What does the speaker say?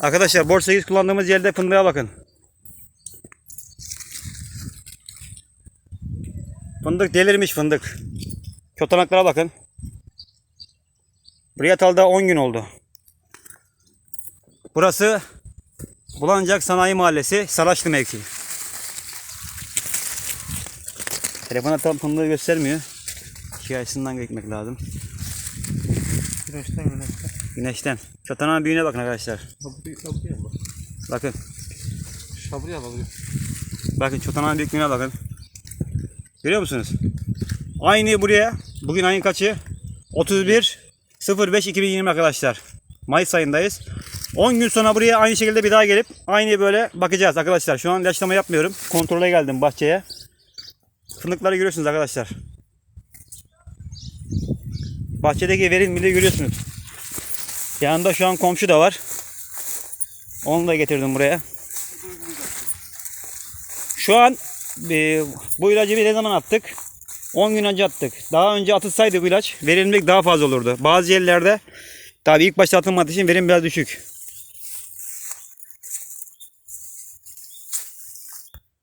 Arkadaşlar borsa 8 kullandığımız yerde fındığa bakın. Fındık delirmiş fındık. Çotanaklara bakın. Buraya talda 10 gün oldu. Burası Bulancak Sanayi Mahallesi Saraçlı mevki. Telefona tam fındığı göstermiyor. Hikayesinden gitmek lazım. Güneşten güneşten. Güneşten. Çotanağın büyüğüne bakın arkadaşlar. Şaburaya, şaburaya bak. Bakın. Şaburaya bak. Bakın çotanağın büyüklüğüne bakın. Görüyor musunuz? Aynı buraya. Bugün ayın kaçı? 31 05 2020 arkadaşlar. Mayıs ayındayız. 10 gün sonra buraya aynı şekilde bir daha gelip aynı böyle bakacağız arkadaşlar. Şu an ilaçlama yapmıyorum. Kontrole geldim bahçeye. Fındıkları görüyorsunuz arkadaşlar. Bahçedeki verimliliği görüyorsunuz. Yanında şu an komşu da var. Onu da getirdim buraya. Şu an e, bu ilacı bir ne zaman attık? 10 gün önce attık. Daha önce atılsaydı bu ilaç verimlilik daha fazla olurdu. Bazı yerlerde tabii ilk başta atılmadığı için verim biraz düşük.